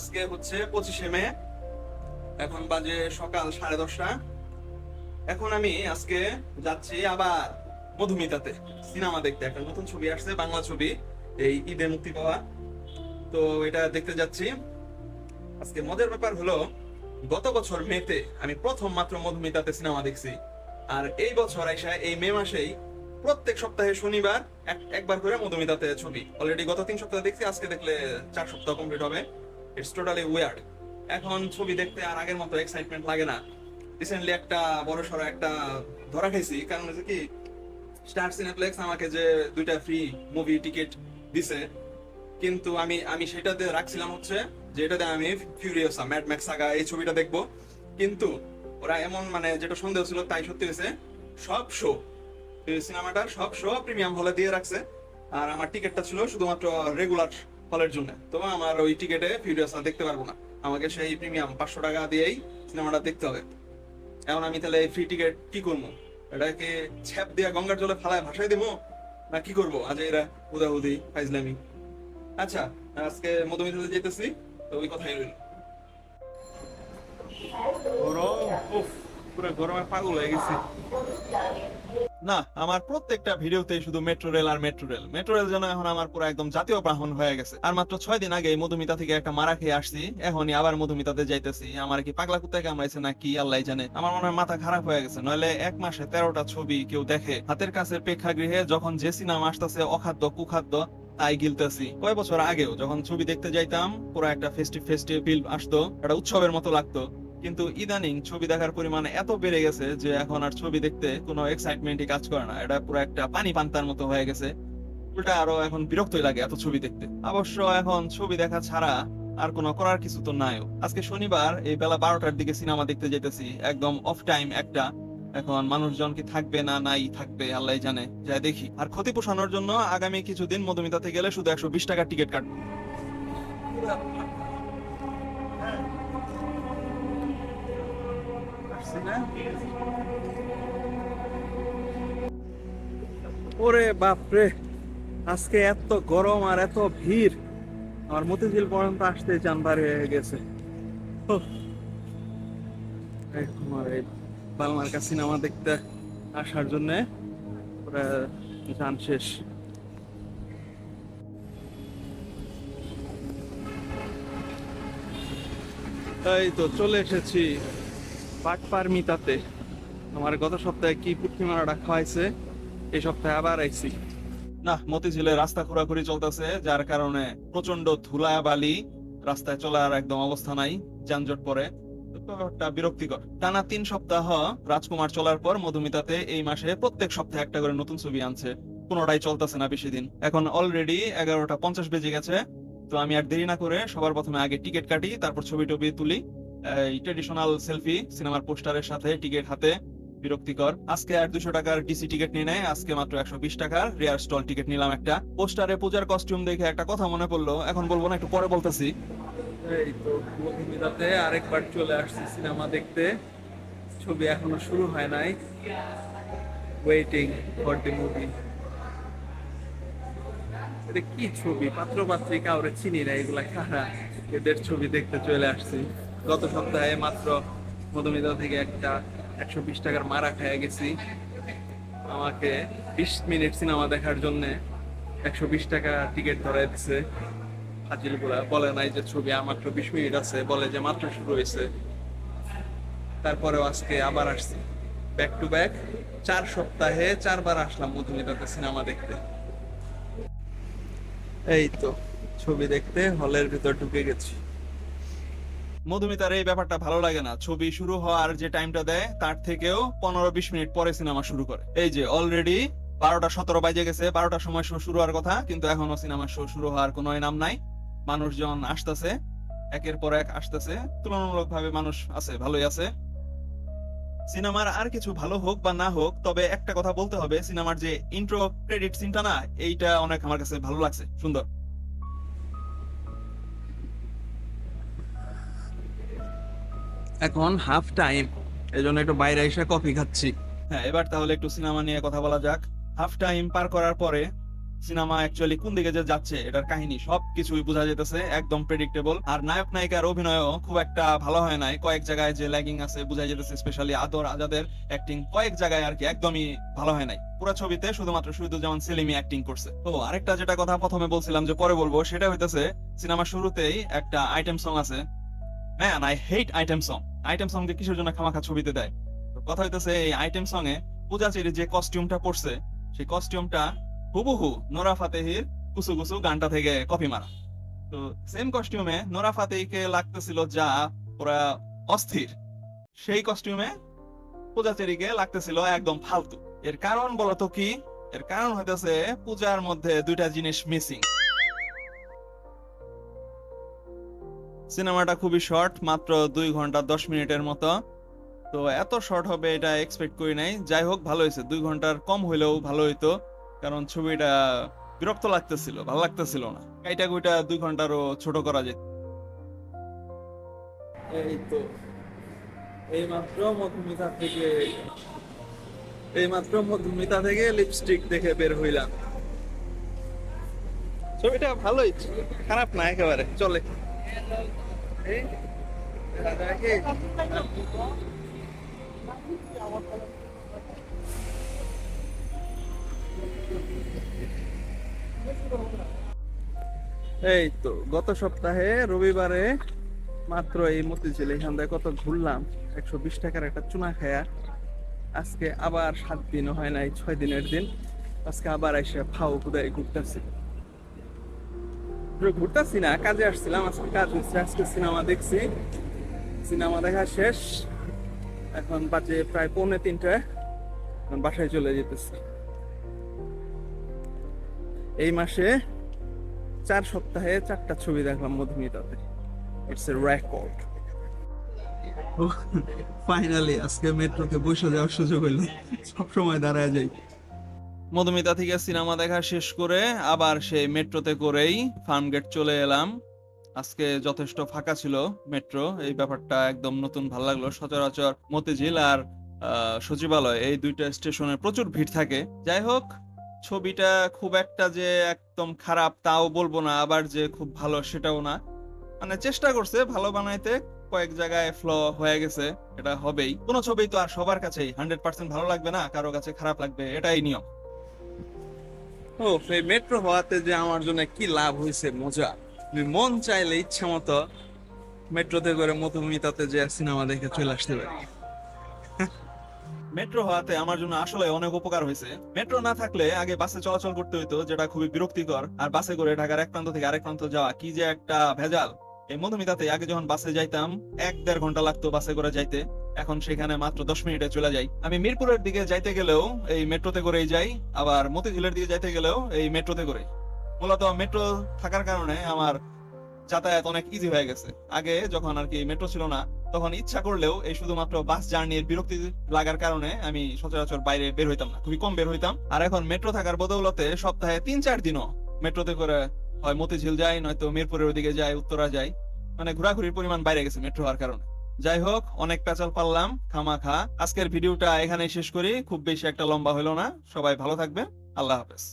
আজকে হচ্ছে পঁচিশে মে। এখন বাজে সকাল সাড়ে দশটা। এখন আমি আজকে যাচ্ছি আবার মধুমিতাতে, সিনেমা দেখতে। একটা নতুন ছবি আসছে, বাংলা ছবি, এই ঈদে মুক্তি পাওয়া। তো এটা দেখতে যাচ্ছি। আজকে মজার ব্যাপার হলো, গত বছর মেতে আমি প্রথম মাত্র মধুমিতাতে সিনেমা দেখছি। আর এই বছর আইসা, এই মে মাসেই প্রত্যেক সপ্তাহে শনিবার এক- একবার করে মধুমিতাতে ছবি। অলরেডি গত তিন সপ্তাহ দেখছি, আজকে দেখলে চার সপ্তাহ কমপ্লিট হবে। ইটস টোটালি ওয়ার্ড এখন ছবি দেখতে আর আগের মতো এক্সাইটমেন্ট লাগে না। রিসেন্টলি একটা বড় সড়ো একটা ধরা খাইছি কারণ হচ্ছে কি স্টার সিনেপ্লেক্স আমাকে যে দুইটা ফ্রি মুভি টিকিট দিছে, কিন্তু আমি আমি সেটাতে রাখছিলাম হচ্ছে যে এটাতে আমি ফিউরিয়াসা ম্যাড ম্যাক্স সাগা এই ছবিটা দেখব। কিন্তু ওরা এমন মানে যেটা সন্দেহ ছিল তাই সত্যি হয়েছে, সব শো সিনেমাটার সব শো প্রিমিয়াম হলে দিয়ে রাখছে। আর আমার টিকিটটা ছিল শুধুমাত্র রেগুলার হলের জন্য। তো আমার ওই টিকেটে ফিউরিয়াসা দেখতে পারব না। আমাকে সেই প্রিমিয়াম পাঁচশো টাকা দিয়েই সিনেমাটা দেখতে হবে। এখন আমি তাহলে ফ্রি টিকিট কি করব? এটাকে ছ্যাপ দিয়ে গঙ্গার জলে ফালায় ভাসাই দেবো? না কি করব? আজ এরা হুদাহুদি, ফাইজলামি। আচ্ছা আজকে মধুমিতাতে যেতেছি তো ওই কথাই রইল। গরম? উফ, পুরো গরমে পাগল হয়ে গেছি। না, আমার প্রত্যেকটা ভিডিওতে শুধু মেট্রো রেল আর মেট্রো রেল। মেট্রো রেল যেন এখন আমার পুরো একদম জাতীয় প্রাহন হয়ে গেছে। আর মাত্র ছয় দিন আগে মধুমিতা থেকে একটা মারা খেয়ে আসছি, এখনই আবার মধুমিতাতে যাইতেছি। আমার কি পাগলা কুত্তায় কামড়াইছে না কি আল্লাহ জানে। আমার মনে হয় মাথা খারাপ হয়ে গেছে, নইলে এক মাসে তেরোটা ছবি কেউ দেখে। হাতের কাছের প্রেক্ষাগৃহে যখন যে সিনেমা আসতেছে, অখাদ্য, কুখাদ্য, তাই গিলতেছি। কয় বছর আগেও যখন ছবি দেখতে যাইতাম, পুরো একটা ফেস্টিভ ফেস্টিভ ফিল আসতো, একটা উৎসবের মতো লাগতো। কিন্তু ইদানিং ছবি দেখার পরিমাণ এত বেড়ে গেছে যে এখন আর ছবি দেখতে কোনো এক্সাইটমেন্টই কাজ করে না। এটা পুরো একটা পানি পান্তার মতো হয়ে গেছে। উল্টা আরও এখন বিরক্তই লাগে এত ছবি দেখতে। অবশ্য এখন ছবি দেখা ছাড়া আর কোনো করার কিছু তো নাইও। আজকে শনিবার, এই বেলা বারোটার দিকে সিনেমা দেখতে যেতেছি। একদম অফ টাইম একটা। এখন মানুষজন কি থাকবে না নাই থাকবে আল্লাহ জানে। যাই দেখি। আর ক্ষতি পোষানোর জন্য আগামী কিছুদিন মধুমিতাতে গেলে শুধু একশো বিশ টাকার টিকিট কাটবো। ওরে বাপরে, আজকে এত গরম আর এত ভিড়। আমার মতিঝিল পর্যন্ত আসতে জানবার হয়ে গেছে। বালমার্কা সিনেমা দেখতে আসার জন্য পুরা যান শেষ। এই তো চলে এসেছি। পাটপারমিতাতে আমার গত সপ্তাহে কি পুটকি মারাটা খাওয়াইছে? এই সপ্তাহে আবার আইছি। না, মতিঝিলে রাস্তা খোরাখুরি চলতেছে, যার কারণে প্রচণ্ড ধুলা বালি রাস্তায় চলার একদম অবস্থা নাই, যানজট পরে ব্যাপারটা বিরক্তিকর। টানা তিন সপ্তাহ রাজকুমার চলার পর মধুমিতাতে এই মাসে প্রত্যেক সপ্তাহে একটা করে নতুন ছবি আনছে। কোনোটাই চলতেছে না বেশি দিন। এখন অলরেডি এগারোটা পঞ্চাশ বেজে গেছে, তো আমি আর দেরি না করে সবার প্রথমে আগে টিকিট কাটি, তারপর ছবি টবি তুলি। ট্রেডিশনাল সেলফি সিনেমার পোস্টারের সাথে টিকিট হাতে বিরক্তিকর। আজকে আর দুশো টাকার ডিসি টিকিট নিয়ে নেয়, আজকে মাত্র একশো বিশ টাকার রেয়ার স্টল টিকিট নিলাম একটা। পোস্টারে পূজার কস্টিউম দেখে একটা কথা মনে পড়ল, এখন বলব না, একটু পরে বলতেছি। আরেকবার চলে আসছি সিনেমা দেখতে। ছবি এখনও শুরু হয় নাই। ওয়েটিং ফর মুভি কি ছবি? পাত্র পাত্রী কাউরে চিনি না, এগুলা কারা? এদের ছবি দেখতে চলে আসছি। গত সপ্তাহে মাত্র মধুমিতা থেকে একটা একশো বিশ টাকার মারা খেয়ে গেছি। আমাকে বিশ মিনিট সিনেমা দেখার জন্য একশো বিশ টাকা টিকিট ধরাই দিছে। হাজিলগুলা বলে নাই যে ছবি আর মাত্র বিশ মিনিট আছে, বলে যে মাত্র শুরু হয়েছে। তারপরেও আজকে আবার আসছি। ব্যাক টু ব্যাক চার সপ্তাহে চারবার আসলাম মধুমিতাতে সিনেমা দেখতে। এই তো, ছবি দেখতে হলের ভিতর ঢুকে গেছি। মধুমিতার এই ব্যাপারটা ভালো লাগে না। ছবি শুরু হওয়ার যে টাইমটা দেয়, তার থেকেও পনেরো বিশ মিনিট পরে সিনেমা শুরু করে। এই যে অলরেডি বারোটা সতেরো বাজে গেছে বারোটার সময় শো শুরু হওয়ার কথা, কিন্তু এখনও সিনেমা শো শুরু হওয়ার কোনো নাম নাই। মানুষজন আসতেছে, একের পর এক আসতেছে। তুলনামূলক ভাবে মানুষ আছে, ভালোই আছে। সিনেমার আর কিছু ভালো হোক বা না হোক, তবে একটা কথা বলতে হবে, সিনেমার যে ইন্ট্রো ক্রেডিট সিনটা না, এইটা অনেক আমার কাছে ভালো লাগছে, সুন্দর। এখন হাফ টাইম এই জন্য একটু বাইরে এসে কফি খাচ্ছি। হ্যাঁ এবার তাহলে একটু সিনেমা নিয়ে কথা বলা যাক। হাফ টাইম পার করার পরে সিনেমা অ্যাকচুয়ালি কোন দিকে যে যাচ্ছে, এটার কাহিনী সবকিছুই বোঝা যেতেছে, একদম প্রেডিক্টেবল আর নায়ক নায়িকার অভিনয়ও খুব একটা ভালো হয় নাই। কয়েক জায়গায় যে ল্যাগিং আছে বোঝা যেতেছে স্পেশালি আদর আজাদের অ্যাক্টিং কয়েক জায়গায় আর কি একদমই ভালো হয় নাই। পুরো ছবিতে শুধুমাত্র শহীদুজ্জামান সেলিমি অ্যাক্টিং করছে। তো আরেকটা যেটা কথা প্রথমে বলছিলাম যে পরে বলব, সেটা হইতেছে সিনেমার শুরুতেই একটা আইটেম সং আছে। Man I hate item song item song যে কিসের জন্য খামাখা ছবিতে দেয়? কথা হইতেছে এই আইটেম সং এ পূজা চেরি যে কস্টিউমটা পরছে, সেই কস্টিউমটা হুবহু নোরা ফাতেহির কুসু কুসু গানটা থেকে কপি মারা। তো সেম কস্টিউমে নোরা ফাতেহিকে লাগতেছিল যা ওরা অস্থির। সেই কস্টিউমে পূজা চেরিকে লাগতেছিল একদম ফালতু। এর কারণ বলতো কি? এর কারণ হইতেছে পূজার মধ্যে দুইটা জিনিস মিসিং সিনেমাটা খুবই শর্ট মাত্র দুই ঘণ্টা দশ মিনিটের মতো। তো এত শর্ট হবে এটা এক্সপেক্ট করি নাই। যাই হোক ভালো হয়েছে। দুই ঘণ্টার কম হইলেও ভালো হইতো কারণ ছবিটা বিরক্ত লাগতেছিল ভালো লাগতেছিল না। কাইটা কুইটা দুই ঘন্টারও ছোট করা যেত। এই তো এই মাত্র মধুমিতা থেকে এই মাত্র মধুমিতা থেকে লিপস্টিক দেখে বের হইলাম। ছবিটা ভালোই খারাপ না একেবারে চলে। এই, তো গত সপ্তাহে রবিবারে মাত্র এই মতিঝিল এখান থেকে কত ঘুরলাম একশো বিশ টাকার একটা চুনা খায়া। আজকে আবার সাত দিনও হয় নাই ছয় দিনের দিন। আজকে আবার এসে ফাও কুদাই ঘুরতেছি। ঘুরতেছি না, কাজে আসছিলাম, আজকে কাজ হচ্ছে আজকে সিনেমা দেখছি। সিনেমা দেখা শেষ, এখন বাজে প্রায় পৌনে তিনটায় বাসায় চলে যেতেছি। এই মাসে চার সপ্তাহে চারটা ছবি দেখলাম মধুমিতাতে। ইটস এ রেকর্ড ফাইনালি আজকে মেট্রোতে বসে যাওয়ার সুযোগ হইল। সবসময় দাঁড়ায় যাই। মধুমিতা থেকে সিনেমা দেখা শেষ করে আবার সেই মেট্রোতে করেই ফার্ম গেট চলে এলাম। আজকে যথেষ্ট ফাঁকা ছিল মেট্রো, এই ব্যাপারটা একদম নতুন ভালো লাগল। সচরাচর মতিঝিল আর সচিবালয় এই দুইটা স্টেশনে প্রচুর ভিড় থাকে। যাই হোক, ছবিটা খুব একটা যে একদম খারাপ তাও বলব না, আবার যে খুব ভালো সেটাও না। মানে চেষ্টা করছে ভালো বানাইতে, কয়েক জায়গায় ফ্ল হয়ে গেছে, এটা হবেই। কোনো ছবি তো আর সবার কাছেই হান্ড্রেড পার্সেন্ট ভালো লাগবে না, কারও কাছে খারাপ লাগবে, এটাই নিয়ম। মেট্রো হওয়াতে যে আমার জন্য কি লাভ হয়েছে মজা। আমি মন চাইলে ইচ্ছা মতো মেট্রোতে করে মধুমিতাতে যে সিনেমা দেখে চলে আসতে পারি। মেট্রো হওয়াতে আমার জন্য আসলে অনেক উপকার হয়েছে মেট্রো না থাকলে আগে বাসে চলাচল করতে হইতো, যেটা খুবই বিরক্তিকর। আর বাসে করে ঢাকার এক প্রান্ত থেকে আরেক প্রান্ত যাওয়া কি যে একটা ভেজাল। এই মধুমিতাতে আগে যখন বাসে যাইতাম, এক দেড় ঘণ্টা লাগতো বাসে করে যাইতে। এখন সেখানে মাত্র দশ মিনিটে চলে যাই। আমি মিরপুরের দিকে যাইতে গেলেও এই মেট্রোতে করেই যাই, আবার মতিঝিলের দিকে যাইতে গেলেও এই মেট্রোতে করে মূলত মেট্রো থাকার কারণে আমার যাতায়াত অনেক ইজি হয়ে গেছে। আগে যখন আর কি মেট্রো ছিল না, তখন ইচ্ছা করলেও এই শুধুমাত্র বাস জার্নির বিরক্তি লাগার কারণে আমি সচরাচর বাইরে বের হইতাম না, খুবই কম বের হইতাম। আর এখন মেট্রো থাকার বদৌলতে সপ্তাহে তিন চার দিনও মেট্রোতে করে হয় মতিঝিল যাই, নয়তো মিরপুরের ওদিকে যাই, উত্তরা যাই। মানে ঘোরাঘুরির পরিমাণ বাইরে গেছে মেট্রো হওয়ার কারণে। যাই হোক অনেক প্যাচাল পারলাম খামা খা আজকের ভিডিওটা এখানে শেষ করি, খুব বেশি একটা লম্বা হলো না। সবাই ভালো থাকবেন, আল্লাহ হাফেজ।